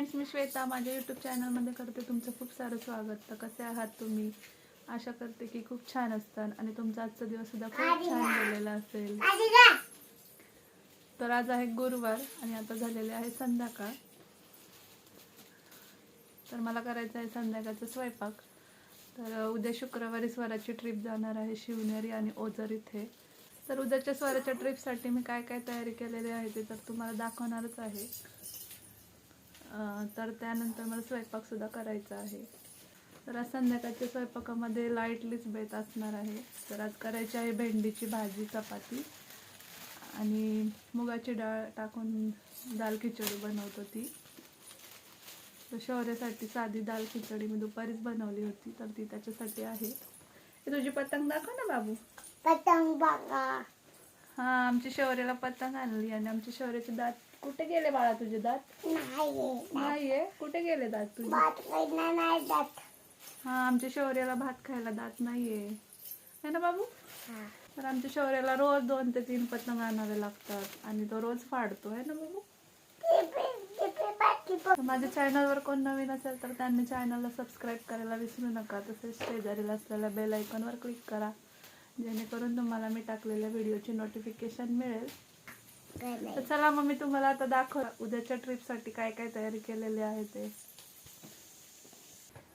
Friends मी श्वेता माझ्या YouTube चॅनलमध्ये करते तुमचं खूप सारं स्वागत. तर कसे आहात तुम्ही? आशा करते की खूप छान असतात आणि तुमचा आजचा दिवस सुद्धा खूप छान गेलेला असेल. तर आज आहे गुरुवार आणि आता झालेले आहे संध्याकाळ. तर मला करायचं आहे संध्याकाळचा स्वयंपाक. तर उद्या शुक्रवारी स्वराची ट्रिप जाणार आहे शिवनेरी आणि ओझर इथे. तर उद्याच्या स्वराच्या ट्रिपसाठी मी काय काय तयारी केलेली आहे ते तर तुम्हाला दाखवणारच आहे. तर त्यानंतर मला स्वयंपाकसुद्धा करायचा आहे. तर आज संध्याकाळच्या स्वयंपाकामध्ये लाईटलीच बेत असणार आहे. तर आज करायची आहे भेंडीची भाजी चपाती आणि मुगाची डाळ टाकून दाल खिचडी बनवतो ती. तर शौर्यासाठी साधी दाल खिचडी मी दुपारीच बनवली होती तर ती त्याच्यासाठी आहे. तुझी पतंग दाखव ना बाबू. पतंग बघा. हा आमची शौर्याला पतंग आणली आणि आमचे शौर्याचे दात कुठे गेले बाळा तुझे दात? नाही नाहीये? कुठे गेले दात तुझे? भात खायला नाही जात. हा आमच्या शौर्याला भात खायला दात नाहीये. है ना बाबू? तर आमच्या शौर्याला रोज दोन ते तीन पतंग आणावे लागतात आणि तो रोज फाडतो. है ना बाबू? तर माझ्या चॅनलवर कोण नवीन असेल तर त्यांनी चॅनलला सबस्क्राईब करायला विसरू नका. तसेच शेजारीला असलेल्या बेल आयकॉनवर क्लिक करा. जेणेकरून तुम्हाला मी टाकलेल्या व्हिडिओची नोटिफिकेशन मिळेल. तर चला मग मी तुम्हाला आता दाखव उद्याच्या ट्रिपसाठी काय काय तयारी केलेली आहे ते.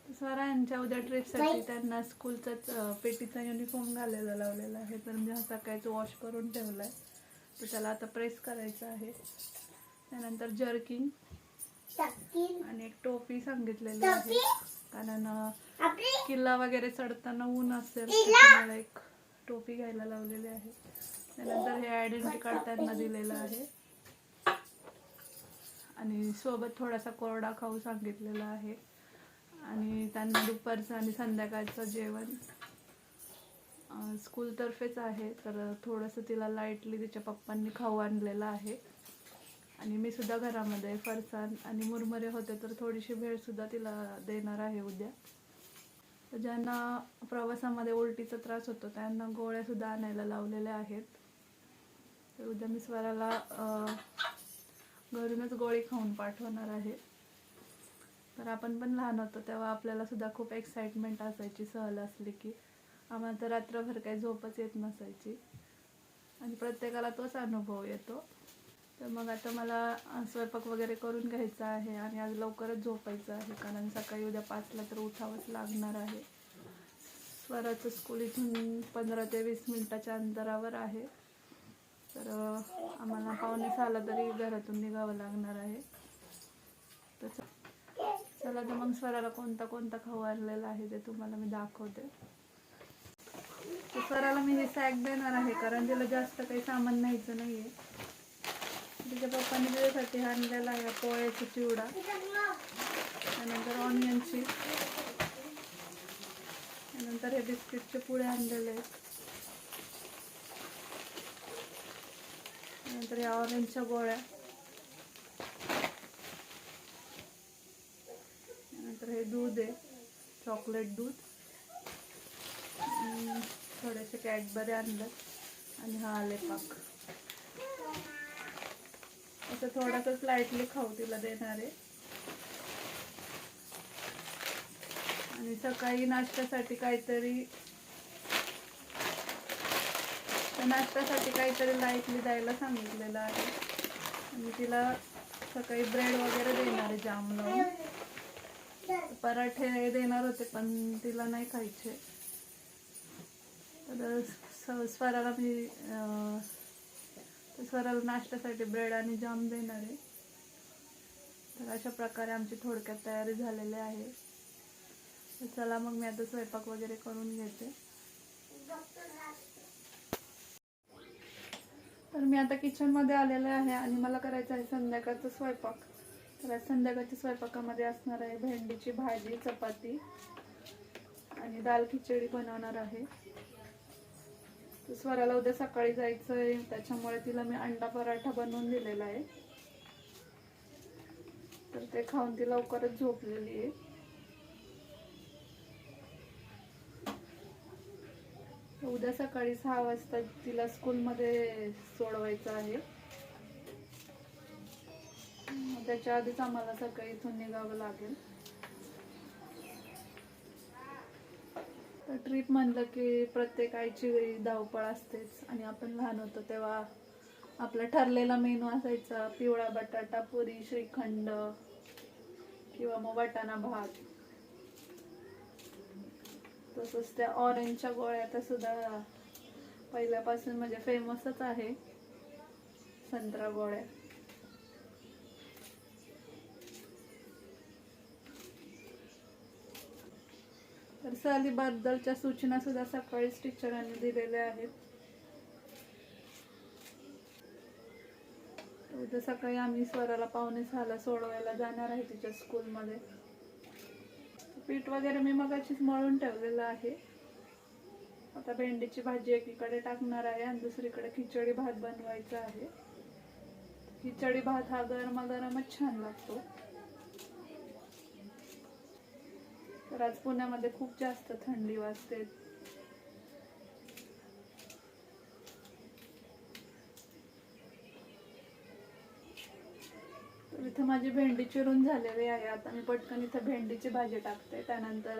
स्वरा यांच्या उद्या ट्रिपसाठी त्यांना स्कूलचाच पेटीचा युनिफॉर्म घालायला लावलेला आहे. तर मी हा सकाळचं वॉश करून ठेवलाय. तर त्याला आता प्रेस करायचं आहे. त्यानंतर जर्किंग आणि एक टोपी सांगितलेली आहे. कारण किल्ला वगैरे चढताना ऊन असेल एक टोपी घ्यायला लावलेली आहे. त्यानंतर हे आयडेंटिटी कार्ड त्यांना दिलेलं आहे. आणि सोबत थोडासा कोरडा खाऊ सांगितलेला आहे. आणि त्यांना दुपारचं आणि संध्याकाळचं जेवण. स्कूलतर्फेच आहे तर थोडंसं तिला लाईटली तिच्या पप्पांनी खाऊ आणलेलं आहे. आणि मी सुद्धा घरामध्ये फरसाण आणि मुरमुरे होते तर थोडीशी भेळसुद्धा तिला देणार आहे उद्या. तर ज्यांना प्रवासामध्ये उलटीचा त्रास होतो त्यांना गोळ्यासुद्धा आणायला लावलेल्या आहेत. तर उद्या मी स्वराला घरूनच गोळी खाऊन पाठवणार आहे. तर आपण पण लहान होतो तेव्हा आपल्याला सुद्धा खूप एक्साइटमेंट असायची सहल असली की. आम्हाला तर रात्रभर काही झोपच येत नसायची. आणि प्रत्येकाला तोच अनुभव येतो. तर मग आता मला स्वयंपाक वगैरे करून घ्यायचा आहे आणि आज लवकरच झोपायचं आहे कारण सकाळी उद्या पाचला तर उठावंच लागणार आहे. स्वराचं स्कूल इथून पंधरा ते वीस मिनटाच्या अंतरावर आहे. तर आम्हाला पाहुणे सहाला तरी घरातून निघावं लागणार आहे. तर चला तर मग स्वराला कोणता कोणता खाऊ आणलेला आहे ते तुम्हाला मी दाखवते. तर स्वराला मी हे सॅक देणार आहे कारण तिला जास्त काही सामान न्यायचं नाही आहे तिच्या पप्पाने तिच्यासाठी आणलेला आहे पोळ्याचा चिवडा त्यानंतर ऑनियनची त्यानंतर हे बिस्किटचे पुढे आणलेले आहेत. त्यानंतर या ऑरेंजच्या गोळ्या. त्यानंतर हे दूध आहे चॉकलेट दूध. थोडेसे कॅडबरी आणलं आणि हा आले पाक असं थोडासा लाईटली खाऊ तिला देणार आहे. आणि सकाळी नाश्त्यासाठी काहीतरी त्या नाश्त्यासाठी काहीतरी लाईटली द्यायला सांगितलेलं आहे. आणि तिला सकाळी ब्रेड वगैरे देणार आहे जाम लावून पराठे देणार होते पण तिला नाही खायचे. तर स्वराला मी स्वराला नाश्त्यासाठी ब्रेड आणि जाम देणार आहे. तर अशा प्रकारे आमची थोडक्यात तयारी झालेली आहे. तर चला मग मी आता स्वयंपाक वगैरे करून घेते. तर मी आता किचनमध्ये आलेले आहे आणि मला करायचं आहे संध्याकाळचा स्वयंपाक. तर आज संध्याकाळच्या स्वयंपाकामध्ये असणार आहे भेंडीची भाजी चपाती आणि दाल खिचडी बनवणार आहे. तर स्वराला उद्या सकाळी जायचं आहे त्याच्यामुळे तिला मी अंडा पराठा बनवून दिलेला आहे. तर ते खाऊन ती लवकरच झोपलेली आहे. उद्या सकाळी सहा वाजता तिला स्कूलमध्ये सोडवायचं आहे. त्याच्या आधीच आम्हाला सकाळी इथून निघावं लागेल. तर ट्रिप म्हणलं की प्रत्येक आईची धावपळ असतेच. आणि आपण लहान होतो तेव्हा आपला ठरलेला मेनू असायचा पिवळा बटाटा पुरी श्रीखंड किंवा मग वाटाणा भात. तसंच त्या ऑरेंजच्या गोळ्या त्या सुद्धा पहिल्यापासून म्हणजे फेमसच आहे. संत्रा गोळ्या. तर सहलीबद्दलच्या सूचना सुद्धा सकाळीच टीचरांनी दिलेल्या आहेत. उद्या सकाळी आम्ही स्वराला पाहुणे सहाला सोडवायला जाणार आहे तिच्या स्कूलमध्ये पीठ वगैरे मी मगाशीच मळून ठेवलेलं आहे. आता भेंडीची भाजी एकीकडे टाकणार आहे आणि दुसरीकडे खिचडी भात बनवायचा आहे. खिचडी भात हा गरमागरमच छान लागतो. तर आज पुण्यामध्ये खूप जास्त थंडी वाजते. इथं माझी भेंडी चिरून झालेली आहे. आता मी पटकन इथं भेंडीची भाजी टाकते. त्यानंतर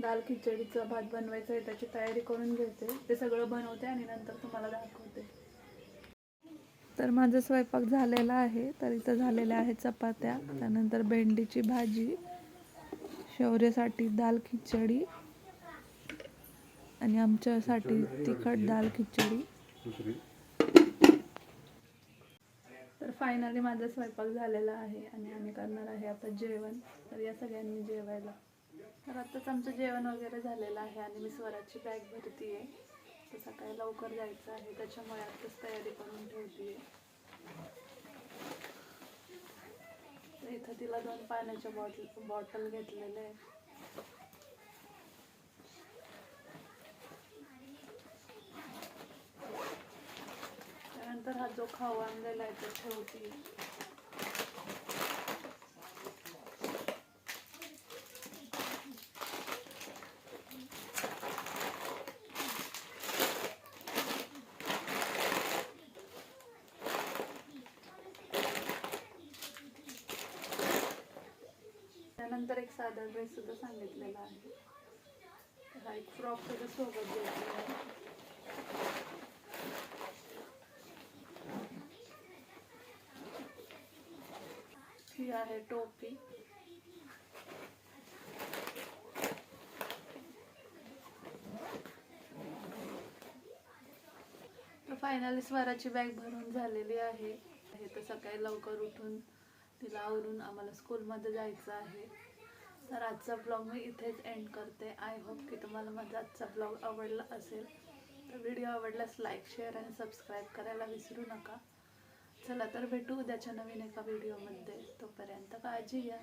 दाल खिचडीचं भात बनवायचं आहे त्याची तयारी करून घेते. ते सगळं बनवते आणि नंतर तुम्हाला दाखवते. तर माझा स्वयंपाक झालेला आहे. तर इथं झालेल्या आहेत चपात्या. त्यानंतर भेंडीची भाजी शौर्यासाठी दाल खिचडी आणि आमच्यासाठी तिखट दाल खिचडी. फायनली माझा स्वयंपाक झालेला आहे आणि आम्ही करणार आहे आता जेवण. तर या सगळ्यांनी जेवायला. तर आत्ताच आमचं जेवण वगैरे झालेलं आहे आणि मी स्वराची बॅग भरती आहे तर सकाळी लवकर जायचं आहे. त्याच्यामुळे आत्ताच तयारी करून ठेवते तर इथं तिला दोन पाण्याच्या बॉटल बॉटल घेतलेले आहे जो खाऊ आणलेला आहे तो ठेवते. त्यानंतर एक साधा ड्रेस सुद्धा सांगितलेला आहे. हा एक फ्रॉक सुद्धा सोबत घेतलेला ही आहे टोपी. तर फायनली स्वराची बॅग भरून झालेली आहे. हे तर सकाळी लवकर उठून तिला आवरून आम्हाला स्कूलमध्ये जायचं आहे. तर आजचा ब्लॉग मी इथेच एंड करते. आय होप की तुम्हाला माझा आजचा ब्लॉग आवडला असेल. तर व्हिडिओ आवडल्यास लाईक शेअर आणि सबस्क्राईब करायला विसरू नका. चला तर भेटू उद्याच्या नवीन एका व्हिडिओमध्ये तोपर्यंत काळजी घ्या.